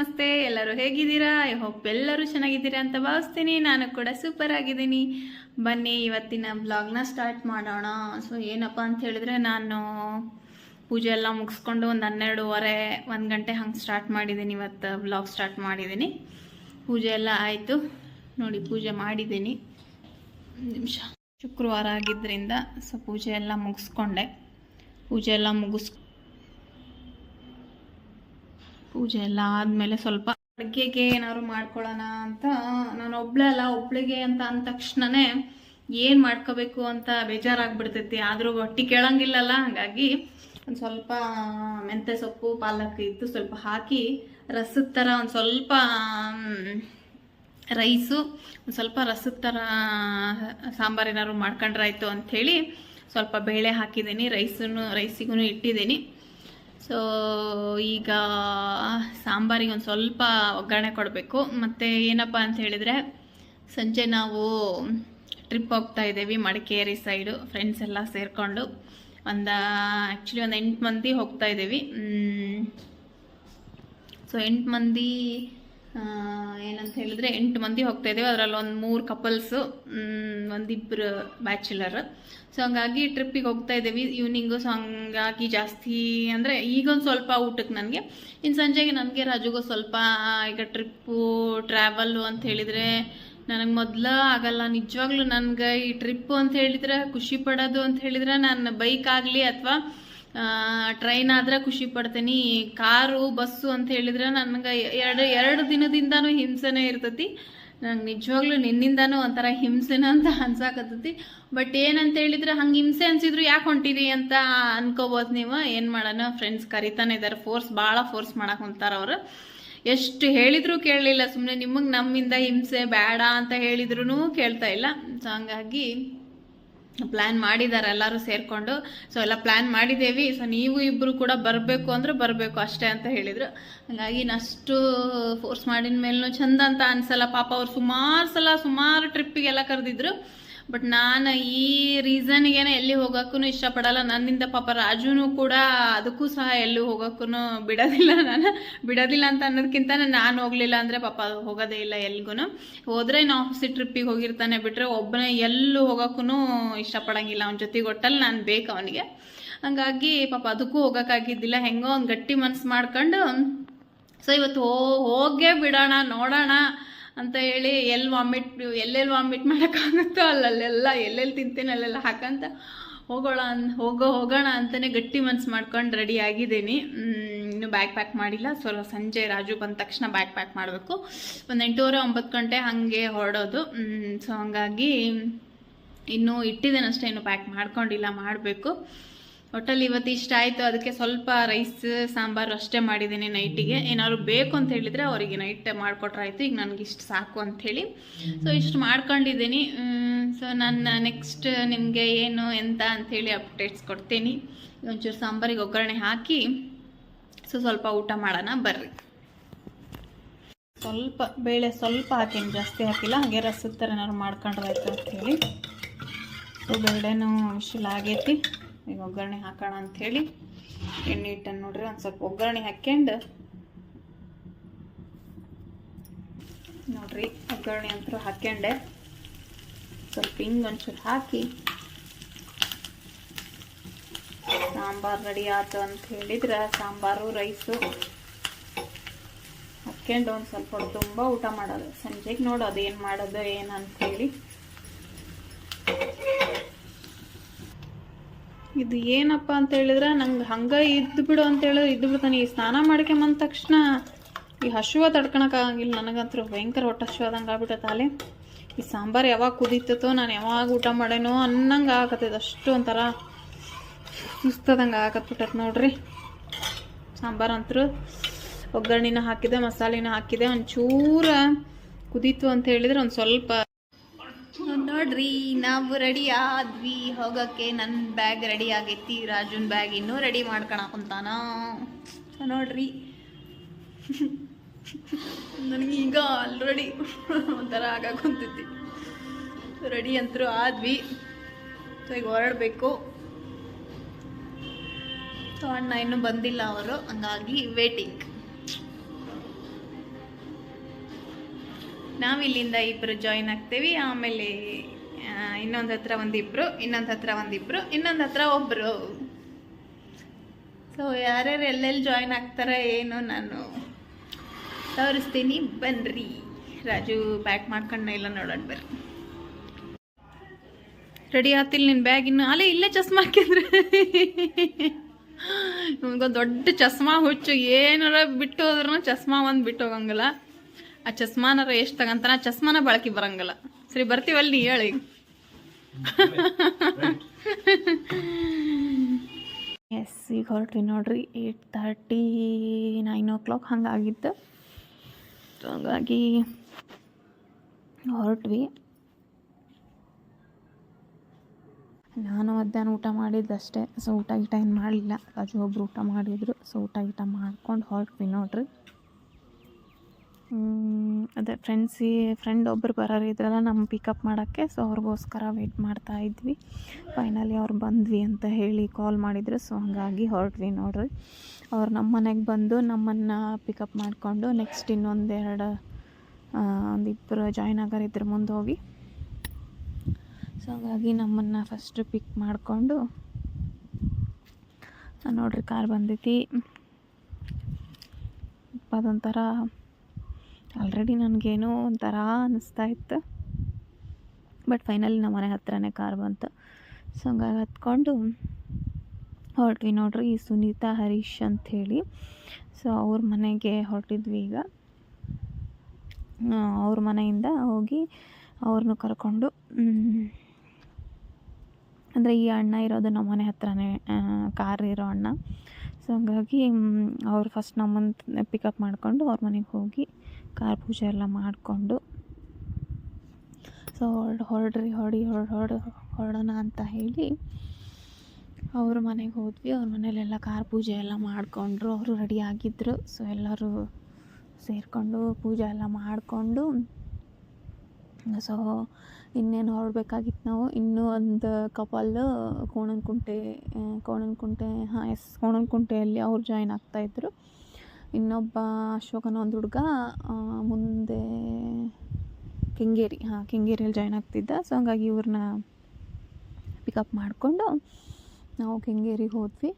ನಮಸ್ತೆ, ಎಲ್ಲರೂ ಹೇಗಿದ್ದೀರಾ? ಐ ಹೋಪ್ ಎಲ್ಲರೂ ಚೆನ್ನಾಗಿದ್ದೀರಾ ಅಂತ ಭಾವಿಸ್ತೀನಿ. ನಾನು ಕೂಡ ಸೂಪರ್ ಆಗಿದ್ದೀನಿ. ಬನ್ನಿ, ಇವತ್ತಿನ ಬ್ಲಾಗ್ನ ಸ್ಟಾರ್ಟ್ ಮಾಡೋಣ. ಸೊ ಏನಪ್ಪ ಅಂತ ಹೇಳಿದ್ರೆ, ನಾನು ಪೂಜೆ ಎಲ್ಲ ಮುಗಿಸ್ಕೊಂಡು ಒಂದು ಹನ್ನೆರಡೂವರೆ, ಒಂದು ಗಂಟೆ ಹಂಗೆ ಸ್ಟಾರ್ಟ್ ಮಾಡಿದ್ದೀನಿ. ಇವತ್ತು ಬ್ಲಾಗ್ ಸ್ಟಾರ್ಟ್ ಮಾಡಿದ್ದೀನಿ. ಪೂಜೆ ಎಲ್ಲ ಆಯಿತು. ನೋಡಿ, ಪೂಜೆ ಮಾಡಿದ್ದೀನಿ. ನಿಮಿಷ. ಶುಕ್ರವಾರ ಆಗಿದ್ದರಿಂದ ಸೊ ಪೂಜೆ ಎಲ್ಲ ಮುಗಿಸ್ಕೊಂಡೆ. ಪೂಜೆ ಎಲ್ಲ ಮುಗಿಸ್ ಪೂಜೆ ಎಲ್ಲ ಆದಮೇಲೆ ಸ್ವಲ್ಪ ಅಡುಗೆಗೆ ಏನಾದ್ರು ಮಾಡ್ಕೊಳ್ಳೋಣ ಅಂತ ನಾನು ಒಬ್ಳೆ ಅಲ್ಲ, ಒಬ್ಳಿಗೆ ಅಂತ ಅಂದ ತಕ್ಷಣನೇ ಏನು ಮಾಡ್ಕೋಬೇಕು ಅಂತ ಬೇಜಾರಾಗ್ಬಿಡ್ತೈತಿ. ಆದರೂ ಹೊಟ್ಟಿ ಕೇಳಂಗಿಲ್ಲಲ್ಲ, ಹಾಗಾಗಿ ಒಂದು ಸ್ವಲ್ಪ ಮೆಂತ್ಯ ಸೊಪ್ಪು, ಪಾಲಕ್ ಇತ್ತು ಸ್ವಲ್ಪ ಹಾಕಿ ರಸದ ಥರ ಒಂದು ಸ್ವಲ್ಪ ರೈಸು ಒಂದು ಸ್ವಲ್ಪ ರಸದ ಥರ ಸಾಂಬಾರು ಏನಾದ್ರು ಮಾಡ್ಕೊಂಡ್ರಾಯ್ತು ಹೇಳಿ ಸ್ವಲ್ಪ ಬೇಳೆ ಹಾಕಿದ್ದೀನಿ ರೈಸನ್ನು ರೈಸಿಗೂ ಇಟ್ಟಿದ್ದೀನಿ. ಸೊ ಈಗ ಸಾಂಬಾರಿಗೆ ಒಂದು ಸ್ವಲ್ಪ ಒಗ್ಗರಣೆ ಕೊಡಬೇಕು. ಮತ್ತು ಏನಪ್ಪ ಅಂತ ಹೇಳಿದರೆ, ಸಂಜೆ ನಾವು ಟ್ರಿಪ್ ಹೋಗ್ತಾ ಇದ್ದೀವಿ ಮಡಿಕೇರಿ ಸೈಡು ಫ್ರೆಂಡ್ಸ್ ಎಲ್ಲ ಸೇರಿಕೊಂಡು. ಒಂದು ಆ್ಯಕ್ಚುಲಿ ಒಂದು ಎಂಟು ಮಂದಿ ಹೋಗ್ತಾ ಇದ್ದೀವಿ. ಸೊ ಎಂಟು ಮಂದಿ ಏನಂತ ಹೇಳಿದ್ರೆ ಎಂಟು ಮಂದಿ ಹೋಗ್ತಾ ಇದ್ದೀವಿ. ಅದರಲ್ಲಿ ಒಂದು ಮೂರು ಕಪಲ್ಸು ಒಂದಿಬ್ಬರು ಬ್ಯಾಚುಲರ್ ಸೊ ಹಂಗಾಗಿ ಟ್ರಿಪ್ಪಿಗೆ ಹೋಗ್ತಾ ಇದ್ದೀವಿ. ಈವ್ನಿಂಗು ಸೊ ಹಂಗಾಗಿ ಜಾಸ್ತಿ ಅಂದರೆ ಈಗೊಂದು ಸ್ವಲ್ಪ ಊಟಕ್ಕೆ ನನಗೆ. ಇನ್ನು ಸಂಜೆಗೆ ನನಗೆ ರಾಜುಗೂ ಸ್ವಲ್ಪ, ಈಗ ಟ್ರಿಪ್ಪು ಟ್ರಾವೆಲ್ಲು ಅಂತ ಹೇಳಿದರೆ ನನಗೆ ಮೊದಲ ಆಗಲ್ಲ. ನಿಜವಾಗ್ಲೂ ನನಗೆ ಈ ಟ್ರಿಪ್ಪು ಅಂತ ಹೇಳಿದ್ರೆ ಖುಷಿ ಪಡೋದು ಅಂತ ಹೇಳಿದ್ರೆ ನಾನು ಬೈಕ್ ಆಗಲಿ ಅಥವಾ ಟ್ರೈನ್ ಆದ್ರೆ ಖುಷಿ ಪಡ್ತೀನಿ. ಕಾರು, ಬಸ್ಸು ಅಂತ ಹೇಳಿದ್ರೆ ನನಗೆ ಎರಡು ಎರಡು ದಿನದಿಂದನೂ ಹಿಂಸೆನೇ ಇರ್ತತಿ. ನಂಗೆ ನಿಜವಾಗ್ಲೂ ನಿನ್ನಿಂದಾನು ಒಂಥರ ಹಿಂಸೆನ ಅಂತ ಅನ್ಸಾಕತ್ತತಿ. ಬಟ್ ಏನಂತ ಹೇಳಿದ್ರೆ ಹಂಗೆ ಹಿಂಸೆ ಅನ್ಸಿದ್ರು ಯಾಕೆ ಹೊಂಟಿರಿ ಅಂತ ಅನ್ಕೋಬೋದು ನೀವು. ಏನು ಮಾಡೋಣ ಫ್ರೆಂಡ್ಸ್ ಕರಿತಾನೆ ಇದ್ದಾರೆ ಫೋರ್ಸ್ ಭಾಳ ಫೋರ್ಸ್ ಮಾಡಕ್ಕೆ ಹೊಂತಾರ ಅವರು. ಎಷ್ಟು ಹೇಳಿದ್ರು ಕೇಳಲಿಲ್ಲ. ಸುಮ್ಮನೆ ನಿಮಗೆ ನಮ್ಮಿಂದ ಹಿಂಸೆ ಬೇಡ ಅಂತ ಹೇಳಿದ್ರು ಕೇಳ್ತಾ ಇಲ್ಲ. ಸೊ ಹಂಗಾಗಿ ಪ್ಲ್ಯಾನ್ ಮಾಡಿದ್ದಾರೆ ಎಲ್ಲರೂ ಸೇರಿಕೊಂಡು. ಸೊ ಎಲ್ಲ ಪ್ಲ್ಯಾನ್ ಮಾಡಿದ್ದೇವೆ ಸೊ ನೀವು ಇಬ್ಬರು ಕೂಡ ಬರಬೇಕು ಅಂದ್ರೆ ಬರಬೇಕು ಅಷ್ಟೇ ಅಂತ ಹೇಳಿದರು. ಹಾಗಾಗಿ ನಷ್ಟು ಫೋರ್ಸ್ ಮಾಡಿದ ಮೇಲೂ ಚಂದ ಅಂತ ಅನಿಸಲ್ಲ. ಪಾಪ ಅವ್ರು ಸುಮಾರು ಸಲ ಸುಮಾರು ಟ್ರಿಪ್ಪಿಗೆಲ್ಲ ಕರೆದಿದ್ರು. ಬಟ್ ನಾನು ಈ ರೀಸನ್ಗೇನೆ ಎಲ್ಲಿ ಹೋಗೋಕ್ಕೂ ಇಷ್ಟಪಡಲ್ಲ. ನನ್ನಿಂದ ಪಾಪ ರಾಜುನು ಕೂಡ ಅದಕ್ಕೂ ಸಹ ಎಲ್ಲೂ ಹೋಗೋಕ್ಕೂ ಬಿಡೋದಿಲ್ಲ. ನಾನು ಬಿಡೋದಿಲ್ಲ ಅಂತ ಅನ್ನೋದಕ್ಕಿಂತ ನಾನು ಹೋಗಲಿಲ್ಲ ಅಂದರೆ ಪಾಪ ಹೋಗೋದೇ ಇಲ್ಲ ಎಲ್ಗೂ ಹೋದರೆ ಇನ್ನು ಆಫೀಸಿ ಟ್ರಿಪ್ಪಿಗೆ ಹೋಗಿರ್ತಾನೆ ಬಿಟ್ಟರೆ ಒಬ್ಬನೇ ಎಲ್ಲೂ ಹೋಗೋಕ್ಕೂ ಇಷ್ಟಪಡಂಗಿಲ್ಲ. ಅವನ ಜೊತೆಗೆ ಒಟ್ಟಲ್ಲಿ ನಾನು ಬೇಕು ಅವನಿಗೆ. ಹಂಗಾಗಿ ಪಾಪ ಅದಕ್ಕೂ ಹೋಗೋಕ್ಕಾಗಿದ್ದಿಲ್ಲ. ಹೆಂಗೋ ಒಂದು ಗಟ್ಟಿ ಮನಸ್ಸು ಮಾಡ್ಕೊಂಡು, ಸೊ ಇವತ್ತು ಹೋಗೇ ಬಿಡೋಣ, ನೋಡೋಣ ಅಂತ ಹೇಳಿ ಎಲ್ಲಿ ವಾಮಿಟ್ ಎಲ್ಲೆಲ್ಲಿ ವಾಮಿಟ್ ಮಾಡೋಕ್ಕಾಗುತ್ತೋ ಅಲ್ಲಲ್ಲೆಲ್ಲ ಎಲ್ಲೆಲ್ಲಿ ತಿಂತೀನಿ ಅಲ್ಲೆಲ್ಲ ಹಾಕಂತ ಹೋಗೋಣ ಅನ್, ಹೋಗೋ, ಹೋಗೋಣ ಅಂತಲೇ ಗಟ್ಟಿ ಮನ್ಸು ಮಾಡ್ಕೊಂಡು ರೆಡಿ ಆಗಿದ್ದೀನಿ. ಇನ್ನೂ ಬ್ಯಾಗ್ ಪ್ಯಾಕ್ ಮಾಡಿಲ್ಲ. ಸೊ ಸಂಜೆ ರಾಜು ಬಂದ ತಕ್ಷಣ ಬ್ಯಾಗ್ ಪ್ಯಾಕ್ ಮಾಡಬೇಕು. ಒಂದು ಎಂಟೂವರೆ, ಒಂಬತ್ತು ಗಂಟೆ ಹಾಗೆ ಹೊರಡೋದು. ಸೊ ಹಂಗಾಗಿ ಇನ್ನೂ ಇಟ್ಟಿದ್ದೇನೆ ಅಷ್ಟೇ ಇನ್ನೂ ಪ್ಯಾಕ್ ಮಾಡ್ಕೊಂಡಿಲ್ಲ, ಮಾಡಬೇಕು. ಒಟ್ಟಲ್ಲಿ ಇವತ್ತು ಇಷ್ಟ ಆಯಿತು. ಅದಕ್ಕೆ ಸ್ವಲ್ಪ ರೈಸ್ ಸಾಂಬಾರು ಅಷ್ಟೇ ಮಾಡಿದ್ದೀನಿ ನೈಟಿಗೆ ಏನಾದ್ರು ಬೇಕು ಅಂತ ಹೇಳಿದರೆ ಅವರಿಗೆ ನೈಟ್ ಮಾಡಿಕೊಟ್ರಾಯ್ತು ಈಗ ನನಗೆ ಇಷ್ಟು ಸಾಕು ಅಂಥೇಳಿ ಸೊ ಇಷ್ಟು ಮಾಡ್ಕೊಂಡಿದ್ದೀನಿ. ಸೊ ನಾನು ನೆಕ್ಸ್ಟ್ ನಿಮಗೆ ಏನು, ಎಂತ ಅಂಥೇಳಿ ಅಪ್ಡೇಟ್ಸ್ ಕೊಡ್ತೀನಿ. ಒಂಚೂರು ಸಾಂಬಾರಿಗೆ ಒಗ್ಗರಣೆ ಹಾಕಿ. ಸೊ ಸ್ವಲ್ಪ ಊಟ ಮಾಡೋಣ. ಬರ್ರಿ. ಸ್ವಲ್ಪ ಬೇಳೆ ಸ್ವಲ್ಪ ಹಾಕೀನಿ, ಜಾಸ್ತಿ ಹಾಕಿಲ್ಲ. ಹಾಗೆ ರಸದ ಥರ ಏನಾದ್ರು ಮಾಡ್ಕೊಂಡ್ರಾಯ್ತು ಅಂಥೇಳಿ ಸೊ ಬೇಳೆನೂ ವಿಶಿಲ್ ಆಗೈತಿ. ಈಗ ಒಗ್ಗರಣೆ ಹಾಕೋಣ ಅಂಥೇಳಿ ಎಣ್ಣೆ ಇಟ್ಟನ್ನು ನೋಡ್ರಿ, ಒಂದು ಸ್ವಲ್ಪ ಒಗ್ಗರಣೆ ಹಾಕ್ಯಂಡು. ನೋಡ್ರಿ, ಒಗ್ಗರಣೆ ಅಂತೂ ಹಾಕ್ಯಂಡೆ. ಸ್ವಲ್ಪ ಹಿಂಗೆ ಒಂಚೂರು ಹಾಕಿ. ಸಾಂಬಾರು ರೆಡಿ ಆಯ್ತು ಅಂತ ಹೇಳಿದ್ರೆ, ಸಾಂಬಾರು, ರೈಸು. ಹಾಕ್ಯಂಡು ಒಂದು ಸ್ವಲ್ಪ ತುಂಬ ಊಟ ಮಾಡೋದು. ಸಂಜೆಗೆ ನೋಡೋದು ಏನು ಮಾಡೋದು, ಏನು ಅಂಥೇಳಿ ಇದು ಏನಪ್ಪ ಅಂತ ಹೇಳಿದ್ರೆ, ನಂಗೆ ಹಂಗೆ ಇದ್ದು ಬಿಡು ಅಂತ ಹೇಳಿದ್ರೆ ಇದ್ದು ಬಿಡ್ತಾನೆ ಈ ಸ್ನಾನ ಮಾಡ್ಕೊಂಬಂದ ತಕ್ಷಣ ಈ ಹಸುವ ತಡ್ಕೊಳಕ್ಕಾಗಿಲ್ಲ ನನಗಂತೂ ಭಯಂಕರ ಹೊಟ್ಟೆ ಹಸಿವು ಆದಂಗೆ ಆಗ್ಬಿಟ್ಟೈತೆ ಈ ಸಾಂಬಾರು ಯಾವಾಗ ಕುದೀತೋ ನಾನು ಯಾವಾಗ ಊಟ ಮಾಡೇನೋ ಅನ್ನಂಗೆ ಆಗತ್ತೈತೆ ಅಷ್ಟು ಒಂಥರ ಸುಸ್ತದಂಗೆ ಆಗತ್ಬಿಟ್ಟೈತೆ ನೋಡ್ರಿ. ಸಾಂಬಾರು ಅಂತೂ ಒಗ್ಗರಣಿನ ಹಾಕಿದೆ, ಮಸಾಲೆನ ಹಾಕಿದೆ, ಒಂಚೂರು ಕುದೀತು ಅಂತ ಹೇಳಿದ್ರೆ ಒಂದು ಸ್ವಲ್ಪ ನೋಡ್ರಿ, ನಾವು ರೆಡಿ ಆದ್ವಿ. ಹೋಗೋಕ್ಕೆ ನನ್ನ ಬ್ಯಾಗ್ ರೆಡಿ ಆಗೈತಿ. ರಾಜುನ್ ಬ್ಯಾಗ್ ಇನ್ನೂ ರೆಡಿ ಕುಂತಾನ. ನೋಡ್ರಿ. ನೋಡ್ರಿ ನನಗೀಗ ಆಲ್ರೆಡಿ ಒಂಥರ ಆಗಕ್ಕೆ ಕುಂತೈತಿ ರೆಡಿ ಅಂತರೂ ಆದ್ವಿ. ಸೊ ಈಗ ಹೊರಡಬೇಕು. ಸೊ ಅಣ್ಣ ಇನ್ನೂ ಬಂದಿಲ್ಲ ಅವರು. ಹಂಗಾಗಿ ವೇಟಿಂಗ್ ನಾವಿಲ್ಲಿಂದ ಇಬ್ಬರು ಜಾಯಿನ್ ಆಗ್ತೀವಿ. ಆಮೇಲೆ ಇನ್ನೊಂದು ಹತ್ರ ಒಂದಿಬ್ರು, ಇನ್ನೊಂದು ಹತ್ರ ಒಂದಿಬ್ರು, ಇನ್ನೊಂದು ಹತ್ರ ಒಬ್ಬರು ಸೊ ಯಾರ್ಯಾರು ಎಲ್ಲೆಲ್ಲಿ ಜಾಯಿನ್ ಆಗ್ತಾರೆ ಏನು ನಾನು ತೋರಿಸ್ತೀನಿ. ಬನ್ರಿ. ರಾಜು ಬ್ಯಾಗ್ ಮಾಡ್ಕೊಂಡ ಇಲ್ಲ ನೋಡೋಣ ಬರ್ರಿ ರೆಡಿ ಆತಿಲ್ಲ ನಿನ್ನ ಬ್ಯಾಗ್ ಇನ್ನು? ಅಲ್ಲೇ ಇಲ್ಲೇ ಚಸ್ಮಾ ಹಾಕಿದ್ರೆ. ನಮ್ಗೊಂದು ದೊಡ್ಡ ಚಸ್ಮಾ ಹುಚ್ಚು. ಏನಾರ ಬಿಟ್ಟು ಹೋದ್ರೂ ಚಸ್ಮಾ ಒಂದು ಬಿಟ್ಟು ಹೋಗಂಗಿಲ್ಲ. ಆ ಚಸ್ಮಾನರ ಎಷ್ಟು ತಗಂತಾನ? ಚಸ್ಮಾನ ಬಳಕೆ ಬರಂಗಲ್ಲ. ಸರಿ, ಬರ್ತೀವಲ್ಲ ನೀ ಹೇಳಿ. ಎಸ್ ಈಗ ಹೊರಟ್ವಿ ನೋಡ್ರಿ eight thirty nine o'clock ಹಂಗಾಗಿತ್ತು ಹಂಗಾಗಿ ಹೊರಟ್ವಿ. ನಾನು ಮಧ್ಯಾಹ್ನ ಊಟ ಮಾಡಿದ್ದಷ್ಟೇ ಸೊ ಊಟ ಗೀಟ ಏನು ಮಾಡಲಿಲ್ಲ. ರಾಜು ಒಬ್ರು ಊಟ ಮಾಡಿದ್ರು ಸೊ ಊಟ ಗೀಟ ಮಾಡ್ಕೊಂಡು ಹೊರಟ್ವಿ ನೋಡ್ರಿ. ಅದೇ ಫ್ರೆಂಡ್ಸಿ ಫ್ರೆಂಡ್ ಒಬ್ಬರು ಬರೋರು ಇದ್ರಲ್ಲ ನಮ್ಮ ಪಿಕಪ್ ಮಾಡೋಕ್ಕೆ ಸೊ ಅವ್ರಿಗೋಸ್ಕರ ವೆಯ್ಟ್ ಮಾಡ್ತಾ ಇದ್ವಿ. ಫೈನಲಿ ಅವ್ರು ಬಂದ್ವಿ ಅಂತ ಹೇಳಿ ಕಾಲ್ ಮಾಡಿದ್ರು ಸೊ ಹಾಗಾಗಿ ಹೊರಟ್ವಿ ನೋಡ್ರಿ. ಅವ್ರು ನಮ್ಮ ಮನೆಗೆ ಬಂದು ನಮ್ಮನ್ನು ಪಿಕಪ್ ಮಾಡಿಕೊಂಡು ನೆಕ್ಸ್ಟ್ ಇನ್ನೊಂದೆರಡು ಒಂದಿಬ್ಬರು ಜಾಯ್ನ್ ಆಗೋರು ಇದ್ರ ಮುಂದೆ ಹೋಗಿ. ಸೊ ಹಾಗಾಗಿ ನಮ್ಮನ್ನು ಫಸ್ಟ್ ಪಿಕ್ ಮಾಡಿಕೊಂಡು ನೋಡ್ರಿ ಕಾರ್ ಬಂದೈತಿ. ಅದೊಂಥರ ಆಲ್ರೆಡಿ ನನಗೇನೋ ಒಂಥರ ಅನ್ನಿಸ್ತಾ ಇತ್ತು. ಬಟ್ ಫೈನಲಿ ನಮ್ಮ ಮನೆ ಹತ್ರನೇ ಕಾರ್ ಬಂತು. ಸೊ ಹಂಗಾಗಿ ಹತ್ಕೊಂಡು ಹೊರಟ್ವಿ ನೋಡ್ರಿ ಈ ಸುನೀತಾ, ಹರೀಶ್ ಅಂಥೇಳಿ. ಸೊ ಅವ್ರ ಮನೆಗೆ ಹೊರಟಿದ್ವಿ ಈಗ. ಅವ್ರ ಮನೆಯಿಂದ ಹೋಗಿ ಅವ್ರನ್ನೂ ಕರ್ಕೊಂಡು ಅಂದರೆ ಈ ಅಣ್ಣ ಇರೋದು ನಮ್ಮ ಮನೆ ಹತ್ರನೇ ಕಾರ್ ಇರೋ ಅಣ್ಣ. ಸೊ ಹಂಗಾಗಿ ಅವ್ರು ಫಸ್ಟ್ ನಮ್ಮನ್ನು ಪಿಕಪ್ ಮಾಡಿಕೊಂಡು ಅವ್ರ ಮನೆಗೆ ಹೋಗಿ ಕಾರ್ ಪೂಜೆ ಎಲ್ಲ ಮಾಡಿಕೊಂಡು. ಸೊ ಹೊರಡು, ಹೊರಡ್ರಿ, ಹೊಡಿ, ಹೊರಡು ಹೊರಡು ಹೊರಡೋಣ ಅಂತ ಹೇಳಿ ಅವ್ರ ಮನೆಗೆ ಹೋದ್ವಿ. ಅವ್ರ ಮನೇಲೆಲ್ಲ ಕಾರ್ ಪೂಜೆ ಎಲ್ಲ ಮಾಡಿಕೊಂಡ್ರು. ಅವರು ರೆಡಿ ಆಗಿದ್ದರು ಸೊ ಎಲ್ಲರೂ ಸೇರಿಕೊಂಡು ಪೂಜೆ ಎಲ್ಲ ಮಾಡಿಕೊಂಡು. ಸೊ ಇನ್ನೇನು ಹೊರಡ್ಬೇಕಾಗಿತ್ತು ನಾವು? ಇನ್ನೂ ಒಂದು ಕಪಲ್ ಕೋಣನಕುಂಟೆ ಕೋಣನಕುಂಟೆ ಹಾಂ ಎಸ್ ಕೋಣನಕುಂಟೆಯಲ್ಲಿ ಅವ್ರು ಜಾಯ್ನ್ ಆಗ್ತಾಯಿದ್ರು ಇನ್ನೊಬ್ಬ ಅಶೋಕನ ಒಂದು ಹುಡುಗ ಮುಂದೆ ಕೆಂಗೇರಿ, ಹಾಂ, ಕೆಂಗೇರಿಯಲ್ಲಿ ಜಾಯ್ನ್ ಆಗ್ತಿದ್ದ. ಸೊ ಹಂಗಾಗಿ ಇವ್ರನ್ನ ಪಿಕಪ್ ಮಾಡಿಕೊಂಡು ನಾವು ಕೆಂಗೇರಿಗೆ ಹೋದ್ವಿ.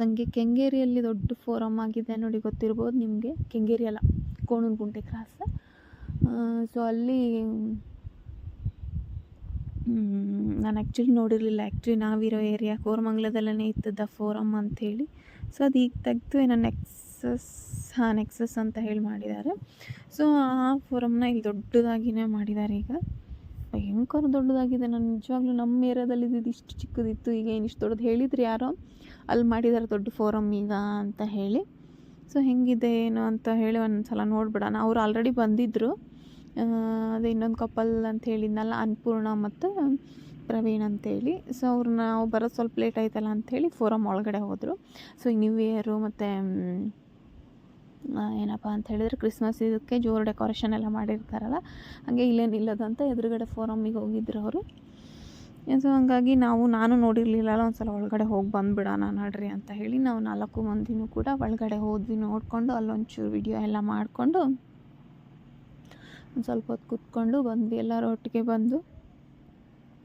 ಸಂಖ್ಯೆ ಕೆಂಗೇರಿಯಲ್ಲಿ ದೊಡ್ಡ ಫೋರಮ್ ಆಗಿದೆ ನೋಡಿ, ಗೊತ್ತಿರ್ಬೋದು ನಿಮಗೆ. ಕೆಂಗೇರಿ ಅಲ್ಲ ಕೋಣನಕುಂಟೆ ಕ್ರಾಸ್ ಸೊ ಅಲ್ಲಿ ನಾನು ಆ್ಯಕ್ಚುಲಿ ನೋಡಿರಲಿಲ್ಲ. ಆ್ಯಕ್ಚುಲಿ ನಾವಿರೋ ಏರಿಯಾ ಕೋರಮಂಗ್ಲದಲ್ಲೇ ಇತ್ತದ ಫೋರಮ್ ಅಂಥೇಳಿ. ಸೊ ಅದು ಈಗ ತೆಗೆದು ಏನೋ ನೆಕ್ಸಸ್ ಹಾಂ ನೆಕ್ಸಸ್ ಅಂತ ಹೇಳಿ ಮಾಡಿದ್ದಾರೆ. ಸೊ ಆ ಫೋರಮ್ನ ಇಲ್ಲಿ ದೊಡ್ಡದಾಗಿನೇ ಮಾಡಿದ್ದಾರೆ ಈಗ. ಭಯಂಕರ ದೊಡ್ಡದಾಗಿದೆ ನಾನು ನಿಜವಾಗ್ಲೂ ನಮ್ಮ ಏರಿಯಾದಲ್ಲಿ ಇದು ಇಷ್ಟು ಚಿಕ್ಕದಿತ್ತು. ಈಗ ಏನು ಇಷ್ಟು ದೊಡ್ಡದು ಹೇಳಿದ್ರು ಯಾರೋ? ಅಲ್ಲಿ ಮಾಡಿದ್ದಾರೆ ದೊಡ್ಡ ಫೋರಮ್ ಈಗ ಅಂತ ಹೇಳಿ. ಸೊ ಹೆಂಗಿದೆ, ಏನು ಅಂತ ಹೇಳಿ ಒಂದು ಸಲ ನೋಡ್ಬಿಡೋಣ. ಅವ್ರು ಆಲ್ರೆಡಿ ಬಂದಿದ್ದರು ಅದೇ ಇನ್ನೊಂದು ಕಪಲ್ ಅಂತ ಹೇಳಿದ್ನಲ್ಲ, ಅನ್ನಪೂರ್ಣ ಮತ್ತು ಪ್ರವೀಣ್ ಅಂತೇಳಿ. ಸೊ ಅವ್ರು ನಾವು ಬರೋದು ಸ್ವಲ್ಪ ಲೇಟ್ ಆಯ್ತಲ್ಲ ಅಂಥೇಳಿ ಫೋರಮ್ ಒಳಗಡೆ ಹೋದರು. ಸೊ ಈ ನ್ಯೂ ಇಯರು ಮತ್ತು ಏನಪ್ಪ ಅಂತ ಹೇಳಿದ್ರೆ ಕ್ರಿಸ್ಮಸ್ ಇದಕ್ಕೆ ಜೋರು ಡೆಕೋರೇಷನ್ ಎಲ್ಲ ಮಾಡಿರ್ತಾರಲ್ಲ, ಹಾಗೆ ಇಲ್ಲೇ ನಿಲ್ಲೋದಂತ ಎದುರುಗಡೆ ಫೋರಮ್ಮಿಗೆ ಹೋಗಿದ್ರು ಅವರು. ಸೊ ಹಂಗಾಗಿ ನಾವು, ನಾನು ನೋಡಿರಲಿಲ್ಲಲ್ಲ ಒಂದು ಸಲ ಒಳಗಡೆ ಹೋಗಿ ಬಂದುಬಿಡೋಣ ನೋಡ್ರಿ ಅಂತ ಹೇಳಿ ನಾವು ನಾಲ್ಕು ಮಂದಿನೂ ಕೂಡ ಒಳಗಡೆ ಹೋದ್ವಿ ನೋಡಿಕೊಂಡು, ಅಲ್ಲೊಂಚೂರು ವಿಡಿಯೋ ಎಲ್ಲ ಮಾಡಿಕೊಂಡು ಒಂದು ಸ್ವಲ್ಪ ಹೊತ್ತು ಕೂತ್ಕೊಂಡು ಬಂದ್ವಿ, ಎಲ್ಲರೂ ಒಟ್ಟಿಗೆ ಬಂದು.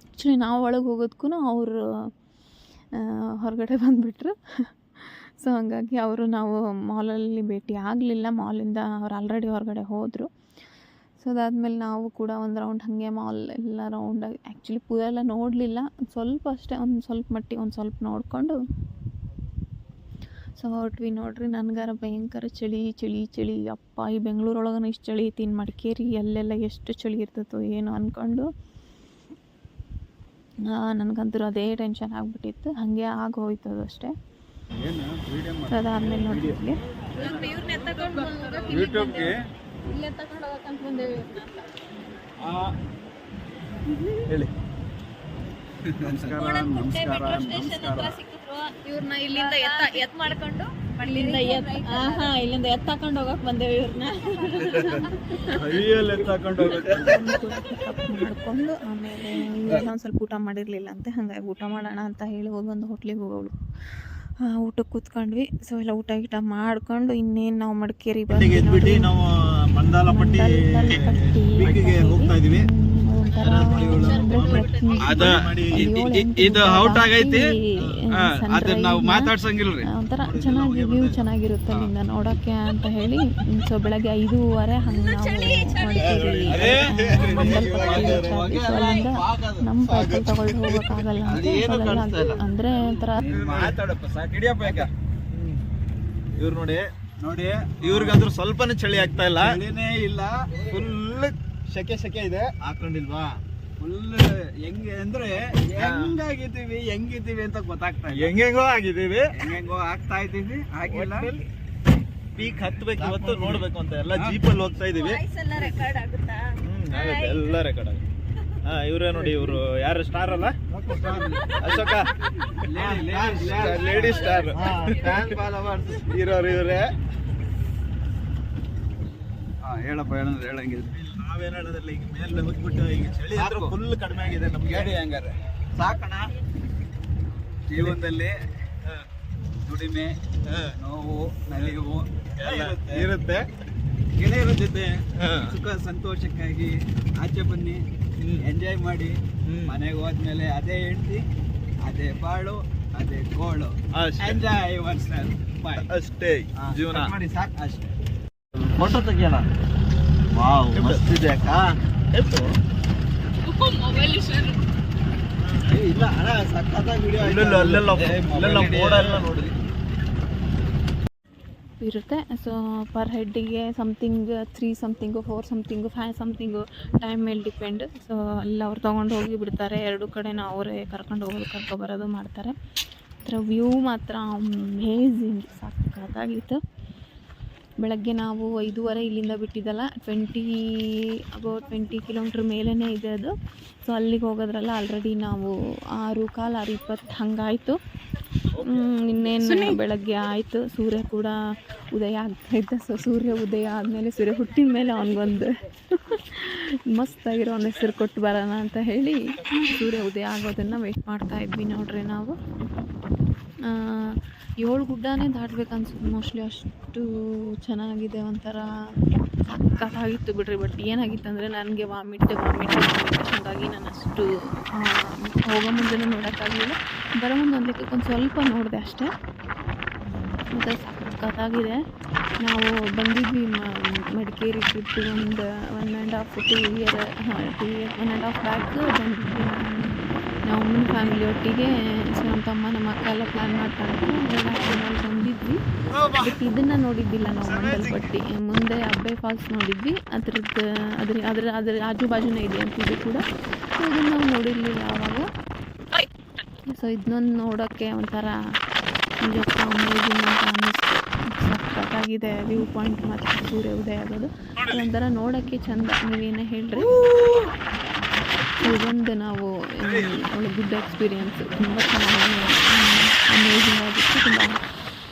ಆ್ಯಕ್ಚುಲಿ ನಾವು ಒಳಗೆ ಹೋಗೋದಕ್ಕೂ ಅವರು ಹೊರಗಡೆ ಬಂದುಬಿಟ್ರು. ಸೊ ಹಾಗಾಗಿ ಅವರು ನಾವು ಮಾಲಲ್ಲಿ ಭೇಟಿ ಆಗಲಿಲ್ಲ ಮಾಲಿಂದ ಅವ್ರು ಆಲ್ರೆಡಿ ಹೊರಗಡೆ ಹೋದರು. ಸೊ ಅದಾದಮೇಲೆ ನಾವು ಕೂಡ ಒಂದು ರೌಂಡ್ ಹಾಗೆ ಮಾಲ್ ಎಲ್ಲ ರೌಂಡಾಗಿ ಆ್ಯಕ್ಚುಲಿ ಪೂರ ಎಲ್ಲ ನೋಡಲಿಲ್ಲ. ಸ್ವಲ್ಪ ಅಷ್ಟೇ, ಒಂದು ಸ್ವಲ್ಪ ಮಟ್ಟಿಗೆ ಒಂದು ಸ್ವಲ್ಪ ನೋಡಿಕೊಂಡು ಸೊ ಹೊರಟ್ವಿ ನೋಡ್ರಿ ನನಗಾರ ಭಯಂಕರ ಚಳಿ ಚಳಿ ಚಳಿ. ಅಪ್ಪ ಈ ಬೆಂಗಳೂರೊಳಗನ ಇಷ್ಟು ಚಳಿ ಐತಿ ಇನ್ನು ಮಡಿಕೇರಿ ಅಲ್ಲೆಲ್ಲ ಎಷ್ಟು ಚಳಿ ಇರ್ತೈತೋ ಏನು ಅಂದ್ಕೊಂಡು ನನಗಂತೂ ಅದೇ ಟೆನ್ಷನ್ ಆಗಿಬಿಟ್ಟಿತ್ತು. ಹಾಗೆ ಆಗೋಯ್ತು ಅದು ಅಷ್ಟೇ. ಅದಾದ್ಮೇಲೆ ನೋಡಿದ್ವಿ ಹೇಳಿ. ನಮಸ್ಕಾರ ನಮಸ್ಕಾರ ನಮಸ್ಕಾರ. ಇವ್ರನ್ನ ಇಲ್ಲಿಂದ ಎತ್ತ ಎತ್ ಮಾಡ್ಕೊಂಡು ಇಲ್ಲಿಂದ ಎತ್ ಹಾ ಇಲ್ಲಿಂದ ಎತ್ತಾಕೊಂಡು ಹೋಗಕ್ ಬಂದೇವಿ ಇವ್ರನ್ನ ಎತ್ತಾಕೊಂಡು ಮಾಡ್ಕೊಂಡು ಆಮೇಲೆ ಒಂದು ಸ್ವಲ್ಪ ಊಟ ಮಾಡಿರ್ಲಿಲ್ಲ ಅಂತೆ ಹಂಗಾಗಿ ಊಟ ಮಾಡೋಣ ಅಂತ ಹೇಳಿ ಹೋಗಿ ಒಂದು ಹೋಟ್ಲಿಗೆ ಹೋಗೋಳು ಊಟಕ್ಕೆ ಕೂತ್ಕೊಂಡ್ವಿ. ಸೊ ಎಲ್ಲ ಊಟ ಗೀಟ ಮಾಡ್ಕೊಂಡು ಇನ್ನೇನು ನಾವು ಮಡಿಕೇರಿ ಬಂದ್ವಿ ಎದ್ಬಿಟ್ಟು ನಾವು ಹೋಗ್ತಾ ಇದೀವಿ. ಇದು ಔಟ್ ಆಗೈತಿ. ಅದನ್ನ ನಾವು ಮಾತಾಡ್ಸಂಗಿಲ್ರಿ. ಒಂಥರ ಚೆನ್ನಾಗಿ ವ್ಯೂ ಚೆನ್ನಾಗಿರುತ್ತೆ ಅಲ್ಲಿಂದ ನೋಡೋಕ್ಕೆ ಅಂತ ಹೇಳಿ ಸೊ ಬೆಳಗ್ಗೆ ಐದೂವರೆ ಹಂಗೆ ನಾವು ಅಲ್ಲಿಂದ ನಮ್ಮ ಸೈಕಲ್ ತಗೊಂಡು ಹೋಗೋಕ್ಕಾಗಲ್ಲ ಅಂತ ಅಂದರೆ ಒಂಥರ ಇವ್ರು ನೋಡಿ ನೋಡಿ ಇವ್ರಿಗಾದ್ರೂ ಸ್ವಲ್ಪನೇ ಚಳಿ ಆಗ್ತಾ ಇಲ್ಲ. ಚಳಿನೇ ಇಲ್ಲ. ಫುಲ್ ಸೆಕೆ ಸೆಕೆ ಇದೆ. ಹಾಕೊಂಡಿಲ್ವಾ? ಫುಲ್ ಹೆಂಗೆ ಅಂದ್ರೆ ಹೆಂಗಾಗಿದ್ದೀವಿ ಹೆಂಗಿದ್ದೀವಿ ಅಂತ ಗೊತ್ತಾಗ್ತಾ ಇಲ್ಲ. ಹೆಂಗೆಂಗೋ ಆಗಿದ್ದೀವಿ. ಹೆಂಗೆಂಗೋ ಆಗ್ತಾ ಇದ್ದೀವಿ ಆಗಿಲ್ಲ. ಪೀಕ್ ಹತ್ಬೇಕು ಇವತ್ತು ನೋಡ್ಬೇಕು ಅಂತ ಎಲ್ಲ ಜೀಪಲ್ಲಿ ಹೋಗ್ತಾ ಇದೀವಿ ಎಲ್ಲ ರೆಕಾರ್ಡ್ ಆಗುತ್ತೆ? ಹಾ ಇವ್ರೇ ನೋಡಿ ಇವರು ಯಾರು ಸ್ಟಾರ್ ಅಲ್ಲ? ಅಶೋಕ. ಲೇಡಿ ಸ್ಟಾರ್ ಇರೋರು ಇವ್ರೆ. ಹೇಳಪ್ಪ ಹೇಳಂದ್ರೆ ಹೇಳಂಗಿಲ್ಲ. ನಾವೇನ್ ಹೇಳೋದಿಲ್ಲ ಈಗ ಮೇಲೆ ಹೋಗ್ಬಿಟ್ಟು ಈಗ ಚಳಿ. ಫುಲ್ ಕಡಿಮೆ ಆಗಿದೆ ನಮ್ಗೆ. ಹೇಳಿ ಹಂಗಾರೆ. ಸಾಕಣ ಜೀವನದಲ್ಲಿ ದುಡಿಮೆ ನೋವು ನಲಿವು ಎಲ್ಲ ಇರುತ್ತೆ. ಏನೇ ಗೆಳೆಯರ ಜೊತೆ ಸುಖ ಸಂತೋಷಕ್ಕಾಗಿ ಆಚೆ ಬನ್ನಿ ಎಂಜಾಯ್ ಮಾಡಿ. ಮನೆಗೆ ಹೋದ್ಮೇಲೆ ಅದೇ ಹೆಂಡತಿ ಅದೇ ಬಾಳು ಅದೇ ಗೋಳು. ಎಂಜಾಯ್ ಒನ್ ಬಾಯ್ ಅಷ್ಟೇ. ಜೀವನ. ಮಾಡಿ ಸಾಕು. ಅಷ್ಟೇ. ಫೋಟೋ ತೆಗಿಯೋಣ. ವಾವ್ ಮಸ್ತ್ ಇದೆ ಅಕ್ಕ. ಇಲ್ಲ ಅಣ್ಣ ವಿಡಿಯೋ ಅಲ್ಲೆಲ್ಲ ಎಲ್ಲ ನೋಡ್ರಿ. ಇರುತ್ತೆ. So per ಹೆಡ್ಡಿಗೆ something three something four something five something time ಮೇಲೆ ಡಿಪೆಂಡ್ ಸೊ ಅಲ್ಲಿ ಅವ್ರು ತೊಗೊಂಡು ಹೋಗಿ ಬಿಡ್ತಾರೆ. ಎರಡು ಕಡೆನೂ ಅವರೇ ಕರ್ಕೊಂಡು ಹೋಗೋದು ಕರ್ಕೊಬರೋದು ಮಾಡ್ತಾರೆ. ಥರ ವ್ಯೂ ಮಾತ್ರ ಅಮೇಝಿಂಗ್ ಸಕ್ಕತ್ತಾಗಿತ್ತು. ಬೆಳಗ್ಗೆ ನಾವು ಐದೂವರೆ ಇಲ್ಲಿಂದ ಬಿಟ್ಟಿದ್ದಲ್ಲ ಟ್ವೆಂಟಿ ಅಬೌಟ್ ಟ್ವೆಂಟಿ ಕಿಲೋಮೀಟ್ರ್ ಮೇಲೇ ಇದೆ ಅದು. ಸೊ ಅಲ್ಲಿಗೆ ಹೋಗೋದ್ರಲ್ಲ ಆಲ್ರೆಡಿ ನಾವು ಆರು ಕಾಲು ಆರು ಇಪ್ಪತ್ತು ಹಂಗಾಯಿತು. ಇನ್ನೇನು ಬೆಳಗ್ಗೆ ಆಯಿತು. ಸೂರ್ಯ ಕೂಡ ಉದಯ ಆಗ್ತಾಯಿದ್ದ ಸೊ ಸೂರ್ಯ ಉದಯ ಆದಮೇಲೆ ಸೂರ್ಯ ಹುಟ್ಟಿದ ಮೇಲೆ ಅವನಿಗೊಂದು ಮಸ್ತಾಗಿರೋ ಒಂದು ಹೆಸರು ಕೊಟ್ಟು ಬರೋಣ ಅಂತ ಹೇಳಿ ಸೂರ್ಯ ಉದಯ ಆಗೋದನ್ನು ವೆಯ್ಟ್ ಮಾಡ್ತಾ ಇದ್ವಿ ನೋಡ್ರಿ ನಾವು. ಏಳು ಗುಡ್ಡನೇ ದಾಟ್ಬೇಕು ಅನ್ಸುತ್ತೆ ಮೋಸ್ಟ್ಲಿ ಅಷ್ಟು ಚೆನ್ನಾಗಿದೆ ಒಂಥರ ಸಕ್ಕತ್ತಾಗಿತ್ತು ಬಿಡ್ರಿ ಬಟ್ ಏನಾಗಿತ್ತು ಅಂದರೆ ನನಗೆ ವಾಮಿಟ್ ವಾಮಿಟ್ ಹಾಗಾಗಿ ನಾನು ಅಷ್ಟು ಹೋಗೋ ಮುಂದೆ ನೋಡೋಕ್ಕಾಗಲಿಲ್ಲ ಬರೋ ಮುಂದೆ ಒಂದು ಲೆಕ್ಕಕ್ಕೆ ಒಂದು ಸ್ವಲ್ಪ ನೋಡಿದೆ ಅಷ್ಟೇ. ಮತ್ತು ಸಕ್ಕತ್ತಾಗಿದೆ ನಾವು ಬಂದಿದ್ವಿ ಮಡಿಕೇರಿ ಟ್ರಿಪ್ ಒಂದು one and half two year ಹಾಂ two year one and half back ಬಂದಿದ್ವಿ. ನಾವು ಅಮ್ಮನ ಫ್ಯಾಮಿಲಿ ಒಟ್ಟಿಗೆ ಸೊ ನಮ್ಮ ತಮ್ಮ ನಮ್ಮ ಅಕ್ಕ ಎಲ್ಲ ಪ್ಲ್ಯಾನ್ ಮಾಡ್ಕೊಂಡು ಬಂದಿದ್ವಿ. ಬಟ್ ಇದನ್ನು ನೋಡಿದ್ದಿಲ್ಲ ನಾವು ಮಂಡಲ್ಪಟ್ಟಿ ಮುಂದೆ ಅಬ್ಬೆ ಫಾಲ್ಸ್ ನೋಡಿದ್ವಿ. ಅದ್ರದ್ದು, ಅದ್ರ ಅದ್ರ ಅದ್ರ ಆಜು ಬಾಜುನೇ ಇದೆ ಅಂತ ಇದು ಕೂಡ. ಸೊ ಇದನ್ನ ನಾವು ನೋಡಿರಲಿಲ್ಲ ಆವಾಗ. ಸೊ ಇದನ್ನೊಂದು ನೋಡೋಕ್ಕೆ ಒಂಥರ ನಿಜಕ್ಕೂ ಅಮೇಜಿಂಗ್ ಅಂತ ಅನ್ನಿಸ್ತು. ವ್ಯೂ ಪಾಯಿಂಟ್ ಮತ್ತು ಸೂರ್ಯ ಉದಯ ಆಗೋದು. ಒಂಥರ ನೋಡೋಕ್ಕೆ ಚಂದ. ನೀವೇನೇ ಹೇಳ್ರಿ? ಇದೊಂದು ನಾವು ಒಳ್ಳೆ ಗುಡ್ ಎಕ್ಸ್ಪೀರಿಯನ್ಸ್ ತುಂಬ ಚೆನ್ನಾಗಿ ಅಮೇಝಿಂಗ್ ಆಗಿತ್ತು ತುಂಬ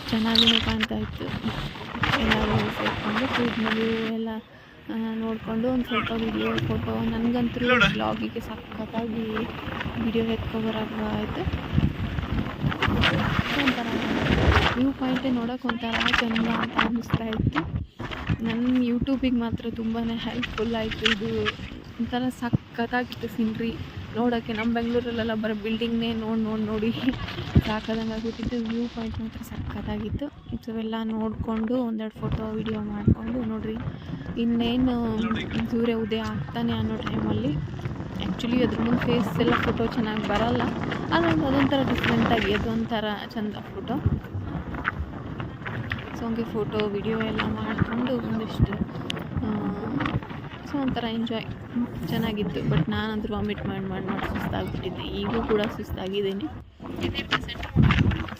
ಚೆನ್ನಾಗಿಯೇ ಕಾಣ್ತಾ ಇತ್ತು. ಎಲ್ಲರೂ ಸೇರಿಕೊಂಡು ಕೂದ್ಮೇಲೆ ಎಲ್ಲ ನೋಡಿಕೊಂಡು ಒಂದು ಸ್ವಲ್ಪ ವಿಡಿಯೋ ಫೋಟೋ ನನಗಂತೂ ಬ್ಲಾಗಿಗೆ ಸಖತ್ತಾಗಿ ವಿಡಿಯೋ ಎತ್ಕೊಬರಾಗಾಯಿತು ಒಂಥರ ವ್ಯೂ ಪಾಯಿಂಟೇ ನೋಡೋಕೆ ಒಂಥರ ಚೆಂದ ಅಂತ ಅನ್ನಿಸ್ತಾ ಇತ್ತು. ನನ್ನ ಯೂಟ್ಯೂಬಿಗೆ ಮಾತ್ರ ತುಂಬಾ ಹೆಲ್ಪ್ಫುಲ್ ಆಯಿತು. ಇದು ಒಂಥರ ಸಖತ್ತಾಗಿತ್ತು ಸೀನ್ರಿ ನೋಡೋಕ್ಕೆ ನಮ್ಮ ಬೆಂಗಳೂರಲ್ಲೆಲ್ಲ ಬರೋ ಬಿಲ್ಡಿಂಗ್ನೇ ನೋಡಿ ನೋಡಿ ನೋಡಿ. ಸಾಕಾದಂಗೆ ಆಗ್ಬಿಟ್ಟಿತ್ತು. ವ್ಯೂ ಪಾಯಿಂಟ್ ಮಾತ್ರ ಸಖತ್ತಾಗಿತ್ತು ಸೊ ಎಲ್ಲ ನೋಡಿಕೊಂಡು ಒಂದೆರಡು ಫೋಟೋ ವಿಡಿಯೋ ಮಾಡಿಕೊಂಡು ನೋಡಿರಿ. ಇನ್ನೇನು ಸೂರ್ಯ ಉದಯ ಆಗ್ತಾನೆ ಅನ್ನೋ ಟೈಮಲ್ಲಿ ಆ್ಯಕ್ಚುಲಿ ಅದ್ರ ಮುಂದೆ ಫೇಸ್ ಎಲ್ಲ ಫೋಟೋ ಚೆನ್ನಾಗಿ ಬರಲ್ಲ. ಅದೊಂದು ಅದೊಂಥರ ಡಿಫ್ರೆಂಟಾಗಿ ಅದೊಂಥರ ಚಂದ ಫೋಟೋ ಸೊ ಹಂಗೆ ಫೋಟೋ ವಿಡಿಯೋ ಎಲ್ಲ ಮಾಡಿಕೊಂಡು ಒಂದಿಷ್ಟು ಒಂಥರ ಎಂಜಾಯ್ ಚೆನ್ನಾಗಿತ್ತು. ಬಟ್ ನಾನಂತೂ ವಾಮಿಟ್ ಮಾಡಿ ಮಾಡಿ ಮಾಡಿ ಸುಸ್ತಾಗ್ಬಿಟ್ಟಿದ್ದೆ. ಈಗೂ ಕೂಡ ಸುಸ್ತಾಗಿದ್ದೀನಿ.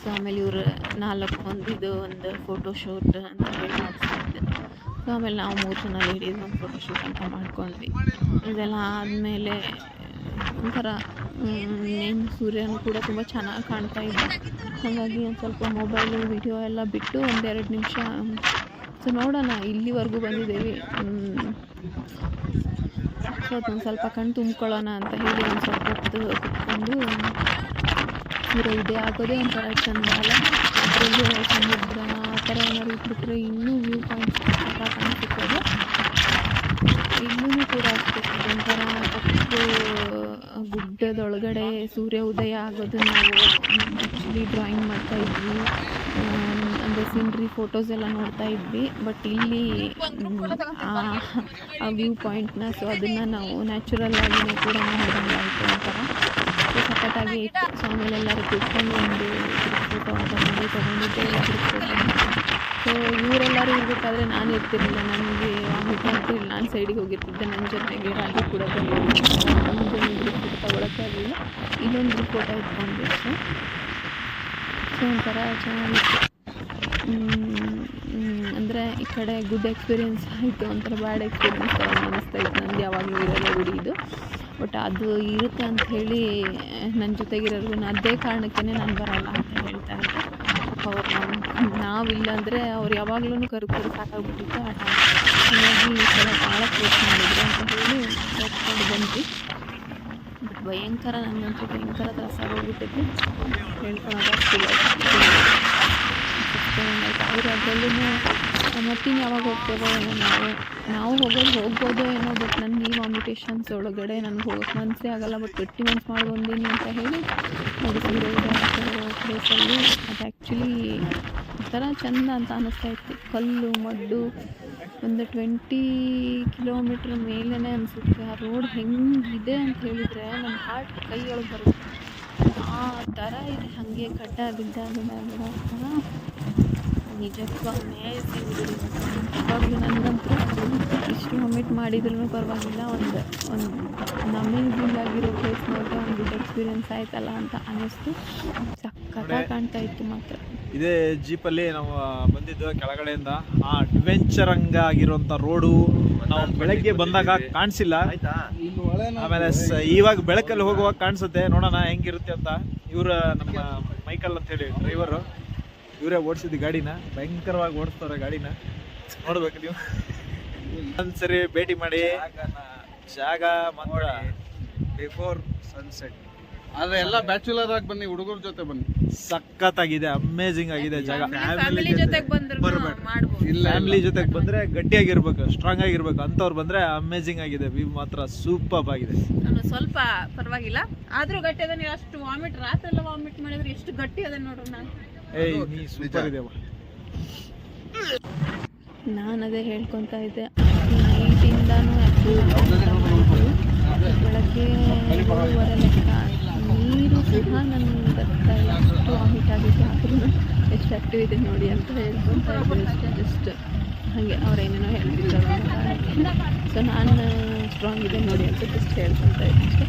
ಸೊ ಆಮೇಲೆ ಇವರು ನಾಲ್ಕು ಒಂದು ಇದು ಒಂದು ಫೋಟೋ ಶೂಟ್ ಅಂತ ಹೇಳಿ ಮಾಡಿಸ್ತಿದ್ದೆ ಸೊ ಆಮೇಲೆ ನಾವು ಮೂರು ಜನ ಲೇಡೀಸ್ ಒಂದು ಫೋಟೋ ಶೂಟ್ ಅಂತ ಮಾಡ್ಕೊಂಡ್ವಿ. ಇದೆಲ್ಲ ಆದಮೇಲೆ ಒಂಥರ ಏನು ಸೂರ್ಯನು ಕೂಡ ತುಂಬ ಚೆನ್ನಾಗಿ ಕಾಣ್ತಾ ಇದ್ದ. ಹಾಗಾಗಿ ಒಂದು ಸ್ವಲ್ಪ ಮೊಬೈಲು ವಿಡಿಯೋ ಎಲ್ಲ ಬಿಟ್ಟು ಒಂದೆರಡು ನಿಮಿಷ ಸೊ ನೋಡೋಣ, ಇಲ್ಲಿವರೆಗೂ ಬಂದಿದ್ದೀವಿ. ಸೊ ಅದೊಂದು ಸ್ವಲ್ಪ ಕಣ್ಣು ತುಂಬ್ಕೊಳ್ಳೋಣ ಅಂತ ಹೇಳಿ ಒಂದು ಸ್ವಲ್ಪ ಹೊತ್ತು ಕುತ್ಕೊಂಡು ಸೂರ್ಯ ಇದೇ ಆಗೋದೇ ಒಂಥರ ಚಂದ ಅಲ್ಲ. ಅದರಲ್ಲಿ ಸಮುದ್ರ, ಆ ಥರ ಏನಾದ್ರು ಇಟ್ಬಿಟ್ರೆ ಇನ್ನೂ ವ್ಯೂ ಪಾಯಿಂಟ್ಸ್ ಕಾಣಿಸುತ್ತದೆ. ಇಲ್ಲೂ ಕೂಡ ಅಷ್ಟೇ. ಒಂಥರ ಕಪ್ಪು ಗುಡ್ಡದೊಳಗಡೆ ಸೂರ್ಯ ಉದಯ ಆಗೋದು ನಾವು ಆ್ಯಕ್ಚುಲಿ ಡ್ರಾಯಿಂಗ್ ಮಾಡ್ತಾ ಇದ್ವಿ. ಅಂದರೆ ಸೀನ್ರಿ ಫೋಟೋಸ್ ಎಲ್ಲ ನೋಡ್ತಾ ಇದ್ವಿ. ಬಟ್ ಇಲ್ಲಿ, ಆ- ವ್ಯೂ ಪಾಯಿಂಟ್ನ ಸೊ ಅದನ್ನು ನಾವು ನ್ಯಾಚುರಲ್ ಆಗಿನೇ ಕೂಡ ನೋಡೋಂಗಾಯಿತು ಒಂಥರ ಸೊ ಸಖತ್ತಾಗಿ ಇತ್ತು ಸೊ ಆಮೇಲೆ ಎಲ್ಲರೂ ಕೂತ್ಕೊಂಡು ಒಂದು ಫೋಟೋ ಅಂತ ಮಾಡಿ ತೊಗೊಂಡಿದ್ದೆ ಸೊ ಇವರೆಲ್ಲರೂ ಇರಬೇಕಾದ್ರೆ ನಾನು ಇರ್ತಿರಲಿಲ್ಲ, ನನಗೆ ವಾಮಿಟ್ ಅಂತೇಳಿ ನಾನು ಸೈಡಿಗೆ ಹೋಗಿರ್ತಿದ್ದೆ ನನ್ನ ಜೊತೆಗೆ ರಾಜು ಕೂಡ ನಮ್ಮದು ಗ್ರೂಪ್ ಫೋಟೋ ತೊಗೊಳಕ್ಕಾಗಲಿಲ್ಲ ಇಲ್ಲೊಂದು ಗ್ರೂಪ್ ಫೋಟೋ ಇಟ್ಕೊಂಡಿತ್ತು ಸೊ ಒಂಥರ ಚೆನ್ನಾಗಿತ್ತು. ಅಂದರೆ ಈ ಕಡೆ ಗುಡ್ ಎಕ್ಸ್ಪೀರಿಯೆನ್ಸ್ ಆಯಿತು ಒಂಥರ ಬ್ಯಾಡ್ ಎಕ್ಸ್ಪೀರಿಯೆನ್ಸ್ ಥರ ಅನ್ನಿಸ್ತಾ ಇತ್ತು ನನಗೆ ಯಾವಾಗಲೂ ಇರೋದೇ ಗುಡಿ ಇದು. ಬಟ್ ಅದು ಇರುತ್ತೆ ಅಂತ ಹೇಳಿ ನನ್ನ ಜೊತೆಗಿರೋರ್ಗು ಅದೇ ಕಾರಣಕ್ಕೇ ನಾನು ಬರೋಲ್ಲ ಅಂತ ಹೇಳ್ತಾ ಇದ್ದೆ. ಅವ್ರು ನಾವಿಲ್ಲ ಅಂದರೆ ಅವ್ರು ಯಾವಾಗಲೂ ಕರು ಕರು ಸಾಕಾಗ್ಬಿಟ್ಟಿತ್ತು ಆಟ ಹಾಗಾಗಿ ಈ ಸಲ ಭಾಳ ಫೋರ್ಸ್ ಮಾಡಿದ್ರು ಅಂತ ಹೇಳಿ ಕರ್ಕೊಂಡು ಬಂದ್ವಿ. ಬಟ್ ಭಯಂಕರ ನನಗಂತೂ ಭಯಂಕರ ತ್ರಾಸ ಆಗೋಗ್ಬಿಟ್ಟಿತ್ತು. ಹೇಳ್ಕೊಳೋದಾಗ್ತಿಲ್ಲ ಆಯ್ತು ಅವರು ಅದರಲ್ಲೂ ಮತ್ತಿನ್ನು ಯಾವಾಗ ಹೋಗ್ತೇವೋ ಏನೋ ನಾವು ನಾವು ಹೋಗೋದು ಹೋಗ್ಬೋದು ಏನೋ ಬಟ್ ನನಗೆ ಈ ವಾಮಿಟೇಷನ್ಸ್ ಒಳಗಡೆ ನನಗೆ ಹೋಗೋಕ್ಕೆ ಮನಸ್ಸೇ ಆಗಲ್ಲ ಬಟ್ ಗಟ್ಟಿ ಮನ್ಸು ಮಾಡಿ ಬಂದೀನಿ ಅಂತ ಹೇಳಿ ನೋಡಿಸಿರೋ ಪ್ಲೇಸಲ್ಲಿ ಅದು ಆ್ಯಕ್ಚುಲಿ ಒಂಥರ ಚೆಂದ ಅಂತ ಅನ್ನಿಸ್ತಾ ಇತ್ತು ಕಲ್ಲು ಮಡ್ಡು ಒಂದು ಟ್ವೆಂಟಿ ಕಿಲೋಮೀಟ್ರ್ ಮೇಲೇ ಅನಿಸುತ್ತೆ ಆ ರೋಡ್ ಹೆಂಗಿದೆ ಅಂತ ಹೇಳಿದರೆ ನನ್ನ ಹಾರ್ಟ್ ಕೈಯೊಳಗೆ ಬರುತ್ತೆ ಆ ಥರ ಇದೆ ಹಾಗೆ ಕಡ್ಡ ಬಿದ್ದ ಬಿದ್ದ ನಿಜಕ್ಕೂ ಅಮೇಝಿಂಗ್ ನನಗಂತೂ ಇಷ್ಟು ವಮಿಟ್ ಮಾಡಿದ್ರೂ ಪರವಾಗಿಲ್ಲ. ಒಂದು ಒಂದು ಅಮೇಝಿಂಗ್ ಆಗಿರೋ ಪ್ಲೇಸ್ ನೋಡಿದ್ರೆ ಒಂದು ಗುಡ್ ಎಕ್ಸ್ಪೀರಿಯನ್ಸ್ ಆಯ್ತಲ್ಲ ಅಂತ ಅನ್ನಿಸ್ತು. ಸಖತ್ತಾಗಿ ಕಾಣ್ತಾ ಇತ್ತು ಮಾತ್ರ. ಇದೇ ಜೀಪಲ್ಲಿ ನಾವು ಬಂದಿದ್ದು ಕೆಳಗಡೆಯಿಂದ. ಆ ಅಡ್ವೆಂಚರ್ ಹಂಗ ಆಗಿರುವಂತ ರೋಡು ನಾವು ಬೆಳಗ್ಗೆ ಬಂದಾಗ ಕಾಣಿಸಿಲ್ಲ. ಆಮೇಲೆ ಇವಾಗ ಬೆಳಕಲ್ಲಿ ಹೋಗುವಾಗ ಕಾಣಿಸುತ್ತೆ. ನೋಡೋಣ ಹೆಂಗಿರುತ್ತೆ ಅಂತ. ಇವರು ನಮ್ಮ ಮೈಕಲ್ ಅಂತ ಹೇಳಿ ಡ್ರೈವರು ಇವರೇ ಓಡಿಸಿದ್ದು ಗಾಡಿನ ಭಯಂಕರವಾಗಿ ಓಡಿಸ್ತಾರೆ ಗಾಡಿನ. ನೋಡ್ಬೇಕು ನೀವು. ಒಂದ್ಸರಿ ಭೇಟಿ ಮಾಡಿ. ಜಾಗ ಮಾತ್ರ. ಬಿಫೋರ್ ಸನ್ಸೆಟ್ ಆದ್ರೆ ಎಲ್ಲ ಬ್ಯಾಚುಲರ್ ಆಗಿ ಬನ್ನಿ ಹುಡುಗರ ಜೊತೆ ಬನ್ನಿ. ಸಖತ್ತಾಗಿದೆ ಅಮೇಜಿಂಗ್ ಆಗಿದೆ ಜಾಗ. ಫ್ಯಾಮಿಲಿ ಜೊತೆಗೆ ಬಂದ್ರೆ ಫ್ಯಾಮಿಲಿ ಜೊತೆಗೆ ಬಂದ್ರೆ ಗಟ್ಟಿಯಾಗಿರ್ಬೇಕು ಸ್ಟ್ರಾಂಗ್ ಆಗಿರ್ಬೇಕು. ಅಂತವ್ರು ಬಂದ್ರೆ ಅಮೇಜಿಂಗ್ ಆಗಿದೆ. ವ್ಯೂ ಮಾತ್ರ ಸೂಪರ್ ಆಗಿದೆ. ನಾನು ಸ್ವಲ್ಪ ಪರವಾಗಿಲ್ಲ. ಆದ್ರೂ ಗಟ್ಟಿ ಅದ ನೀವು ಅಷ್ಟು ವಾಮಿಟ್ ರಾತ್ರಿ ಎಲ್ಲ ವಾಮಿಟ್ ಮಾಡಿದ್ರೆ ಎಷ್ಟು ಗಟ್ಟಿ ಅದ ನೋಡ್ರಿ ನಾನು. ನಾನು ಅದೇ ಹೇಳ್ಕೊತ ಇದ್ದೆ. ನೈಟಿಂದನೂ ಬೆಳಗ್ಗೆ ಮೂರುವರೆ ಲೆಕ್ಕ. ನೀರು ಸಹ ನನ್ನ ಬರ್ತಾ ಎಷ್ಟು ವಾಮಿಟ್ ಆಗಿದೆ ಆದ್ರೂ ಎಷ್ಟು ಆಕ್ಟಿವ್ ಇದೆ ನೋಡಿ ಅಂತ ಹೇಳ್ಕೊತಾ ಇದ್ದೆ ಅಷ್ಟೇ ಜಸ್ಟ್ ಹಾಗೆ ಅವ್ರೇನೇನೋ ಹೇಳ್ತಿದ್ದಾರೆ ಸೊ ನಾನು ಸ್ಟ್ರಾಂಗ್ ಇದೆ ನೋಡಿ ಅಂತ ಜಸ್ಟ್ ಹೇಳ್ಕೊತ ಇದ್ದೆ ಅಷ್ಟೇ.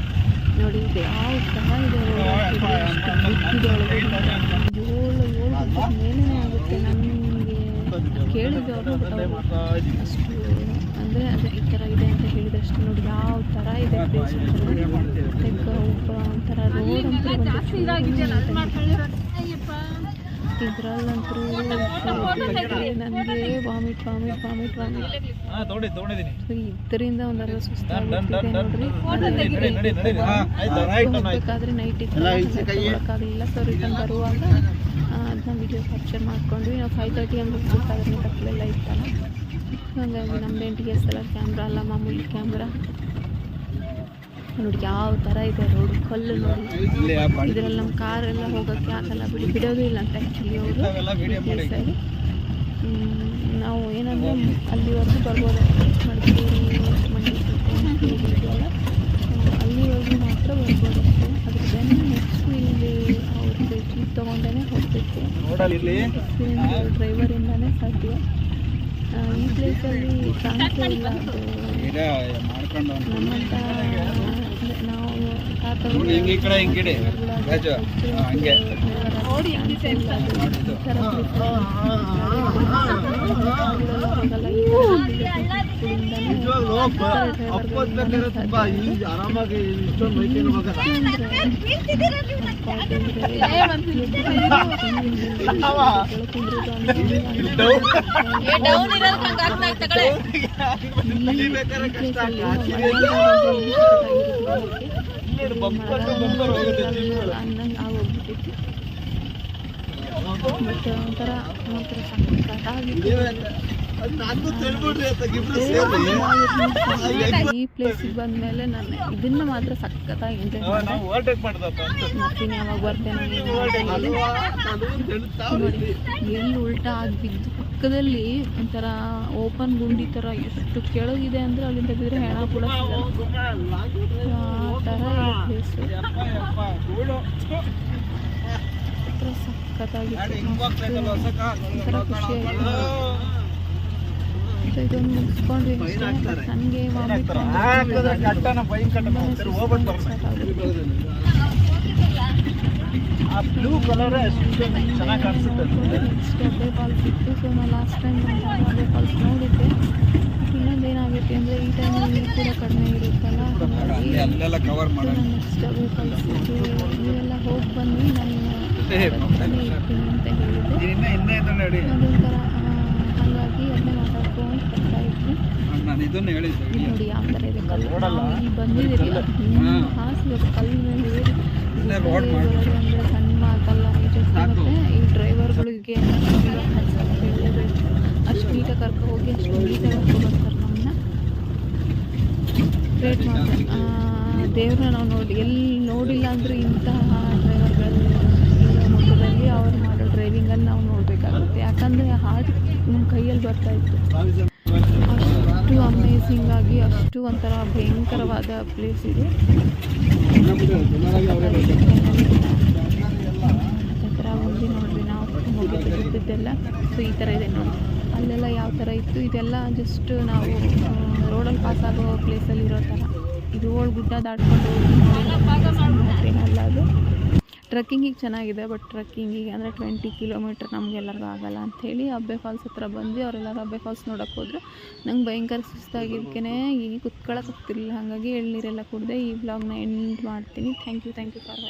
ನೋಡಿ ಇದು ಯಾವ ಸಹ ಇದೆ ಬುದ್ಧಿದೆ ಒಳಗಡೆ ಏಳು ಮೇಲೆ ಆಗುತ್ತೆ ನನಗೆ ಕೇಳಿದವರು ಅಷ್ಟು ಅಂದರೆ ಅದೇ ಈ ಥರ ಇದೆ ಅಂತ ಹೇಳಿದಷ್ಟು ನೋಡಿ ಯಾವ ಥರ ಇದೆ ಪ್ಲೇಸ್ ಲೈಕ್ ಒಬ್ಬ ಒಂಥರ ರೋಡ್ ಅಂತೂ ಇದ್ರಲ್ಲಂತೂ ನನಗೆ ವಾಮಿಟ್ ವಾಮಿಟ್ ವಾಮಿಟ್ ಇದರಿಂದ ಸುಸ್ತಾಗ್ಬಿಟ್ಟಿದೆ ನೋಡ್ರಿ. ಹೋಗ್ಬೇಕಾದ್ರೆ ನೈಟ್ ಇತ್ತು. ಸೊ ರಿಟರ್ನ್ ಬರುವಾಗ ವಿಡಿಯೋ ಕ್ಯಾಪ್ಚರ್ ಮಾಡ್ಕೊಂಡ್ವಿ ನಾವು ಫೈವ್ ತರ್ಟಿ ಹಂಗೆ ಹೋಗ್ಬೇಕಾದ್ರೆ ಕತ್ಲೆಲ್ಲ ಇತ್ತಲ್ಲ ಹಾಗಾಗಿ ನಮ್ಮ ಎಂಟಿಗೆ ಸಲ ಎಲ್ ಕ್ಯಾಮ್ರಾ ಅಲ್ಲ ಮಾಮೂಲಿ ಕ್ಯಾಮ್ರಾ ನೋಡಿ ಯಾವ ಥರ ಇದೆ ರೋಡ್ ಕಲ್ಲು ನೋಡಿ. ಇದರಲ್ಲಿ ನಮ್ಮ ಕಾರೆಲ್ಲ ಹೋಗೋಕ್ಕೆ ಆಗಲ್ಲ ಬಿಡಿ. ಬಿಡೋದು ಇಲ್ಲ ಅಂತ ಆ್ಯಕ್ಚುಲಿ ಅವರು. ಸರಿ ನಾವು ಏನಂದರೆ ಅಲ್ಲಿವರೆಗೂ ಬರ್ಬೋದು. ಮಡಿಕೇರಿ, ಮಂಡ್ಯ ಅಲ್ಲಿವರೆಗೂ ಮಾತ್ರ ಬರ್ಬೋದು. ಅದ್ರ ಜೀಪ್ ತೊಗೊಂಡೇ ಹೋಗಬೇಕು ಡ್ರೈವರಿಂದನೇ ಸಾಧ್ಯ. ಈ ಪ್ಲೇಸಲ್ಲಿ ಚಾನ್ಸೇ ಇಲ್ಲ ಅದು. ನಮ್ಮಂತ ನಮ್ಮಂಥ ನಾವು ಹಿಂಗೆ ಈ ಕಡೆ ಹಿಂಗಿಡಿ. ರಾಜು ಹಂಗೆ. ಆರಾಮಾಗಿ ಇಷ್ಟೊಂದು ಮೈಕೇನು ಡೌನ್ ಇರೋದಕ್ಕೆ ಹಂಗೆ ಅರ್ಥ ಆಯ್ತು ತಗೊಳ್ಳೆ. ಅನ್ನಂಗೆ ಒಂಥರ ಮಾತ್ರ ಈ ಪ್ಲೇಸಿಗೆ ಬಂದಮೇಲೆ ನಾನು ಇದನ್ನ ಮಾತ್ರ ಸಖತ್ತಾಗಿ ಎಂಜಾಯ್ ಮಾಡಿದೆ. ಮತ್ತಿನ ಯಾವಾಗ ಬರ್ತೇನೆ ನೋಡಿ ಎಲ್ಲಿ ಉಲ್ಟಾ ಆಗಿ ಬಿದ್ದು ಪಕ್ಕದಲ್ಲಿ ಒಂಥರ ಓಪನ್ ಗುಂಡಿ ಥರ ಎಷ್ಟು ಕೆಳಗಿದೆ ಅಂದರೆ ಅಲ್ಲಿಂದ ಬಿದ್ದರೆ ಹೆಣ ಕೂಡ ಆ ಥರ ಇದೆ ಪ್ಲೇಸು ಒಂಥರ ಸಖತ್ತಾಗಿತ್ತು ಒಂಥರ ಖುಷಿ ಆಯಿತು ಸೊ ಇದೊಂದು ಮುಗಿಸ್ಕೊಂಡ್ವಿ ನನಗೆ ವಾಮಿಟ್ ಕಟ್ಟನ ಬೈಕ್ ಕಟ್ಟನ ಸರಿ ಹೋಗ್ಬಿಟ್ಟು ಆ ಬ್ಲೂ ಕಲರ್ ಚೆನ್ನಾಗಿ ಕಾಣಿಸುತ್ತೆ ಡಬ್ಬೆ ಅಬ್ಬೆ ಫಾಲ್ಸ್ ಇತ್ತು ಸೊ ನಾನು ಲಾಸ್ಟ್ ಟೈಮ್ ಡಬ್ಬೆ ಫಾಲ್ಸ್ ನೋಡಿದ್ದೆ. ಏನಾಗುತ್ತೆ ಅಂದರೆ ಈ ಟೈಮಲ್ಲಿ ನೀರು ಕೂಡ ಕಡಿಮೆ ಇರುತ್ತಲ್ಲ? ಹಾಗಾಗಿ ಅಲ್ಲೆಲ್ಲ ಕವರ್ ಮಾಡೋಣ. ನೆಕ್ಸ್ಟ್ ಅಬ್ಬೆ ಫಾಲ್ಸಿಗೆ ನೀವೆಲ್ಲ ಹೋಗಿ ಬನ್ನಿ ನಾನು ಇರ್ತೀನಿ ಅಂತ ಹೇಳಿದ್ದೆ. ಅದೊಂಥರ ಹಾಗಾಗಿ ಅದನ್ನೇ ಮಾತಾಡ್ಕೊಂಡು ಬರ್ತಾ ಇದ್ವಿ ನಾನು ಇದನ್ನು ಹೇಳಿದ್ದೆ. ನೋಡಿ ಯಾವ ಥರ ಇದೆ ಕಲ್ಲು. ಬಂದಿದ್ದೀರಿ. ಹಾಸ್ಬೇಕು ಕಲ್ಲು. ಮೇಲೆ ರೋಡ್ ಇಲ್ಲೇ road ಬರೋದು ಅಂದ್ರೆ ಸಣ್ಣ ಮಾತಲ್ಲ ಮತ್ತೆ ಈ ಡ್ರೈವರ್ಗಳಿಗೆ ಅಷ್ಟು ನೀಟಾಗಿ ಕರ್ಕೊ ಹೋಗಿ, ಅಷ್ಟು ನೀಟಾಗಿ ಕರ್ಕೊ ಬರ್ತಾರೆ ನಮ್ಮನ್ನ ಗ್ರೇಟ್ ಮಾಡ್ತಾರೆ. ದೇವ್ರನ್ನ ನಾವು ನೋಡಿ, ಎಲ್ಲಿ ನೋಡಿಲ್ಲ ಅಂದರೂ ಇಂತಹ ಡ್ರೈವರ್ಗಳಲ್ಲಿ ಮೊತ್ತದಲ್ಲಿ ಅವ್ರು ಮಾಡೋ ಡ್ರೈವಿಂಗಲ್ಲಿ ನಾವು ನೋಡಬೇಕಾಗುತ್ತೆ. ಯಾಕಂದರೆ ಹಾರ್ಟ್ ನಮ್ಮ ಕೈಯಲ್ಲಿ ಬರ್ತಾ ಇತ್ತು. ಅಷ್ಟು ಅಮೇಝಿಂಗ್ ಆಗಿ, ಅಷ್ಟು ಒಂಥರ ಭಯಂಕರವಾದ ಪ್ಲೇಸ್ ಇದು ಆ ಥರ ಬಂದು ನೋಡ್ರಿ ನಾವು ಬಿದ್ದೆಲ್ಲ ಸೊ ಈ ಥರ ಇದೆ ನೋಡಿ. ಅಲ್ಲೆಲ್ಲ ಯಾವ ಥರ ಇತ್ತು? ಇದೆಲ್ಲ ಜಸ್ಟ್ ನಾವು ರೋಡಲ್ಲಿ ಪಾಸ್ ಆಗೋ ಪ್ಲೇಸಲ್ಲಿ ಇರೋ ಥರ. ಇದು ಓಳ್ ಗುಡ್ಡ ದಾಟ್ಕೊಂಡು ಅಲ್ಲ ಅದು. ಟ್ರಕ್ಕಿಂಗಿಗೆ ಚೆನ್ನಾಗಿದೆ ಬಟ್ ಟ್ರಕ್ಕಿಂಗಿಗೆ ಅಂದರೆ ಟ್ವೆಂಟಿ ಕಿಲೋಮೀಟ್ರ್ ನಮಗೆಲ್ಲರಿಗೂ ಆಗಲ್ಲ ಅಂಥೇಳಿ ಅಬ್ಬೆ ಫಾಲ್ಸ್ ಹತ್ರ ಬಂದು ಅವರೆಲ್ಲರೂ ಅಬ್ಬೆ ಫಾಲ್ಸ್ ನೋಡೋಕೆ ಹೋದ್ರೆ. ನಂಗೆ ಭಯಂಕರ ಸುಸ್ತಾಗಿದ್ದಕ್ಕೆ ಈಗ ಕುತ್ಕೊಳ್ಳೋಕೆ ಆಗ್ತಿರ್ಲಿಲ್ಲ. ಹಾಗಾಗಿ ಎಳ್ನೀರೆಲ್ಲ ಕುಡಿದೆ ಈ ಬ್ಲಾಗ್ನ ಎಂಡ್ ಮಾಡ್ತೀನಿ. Thank you thank you for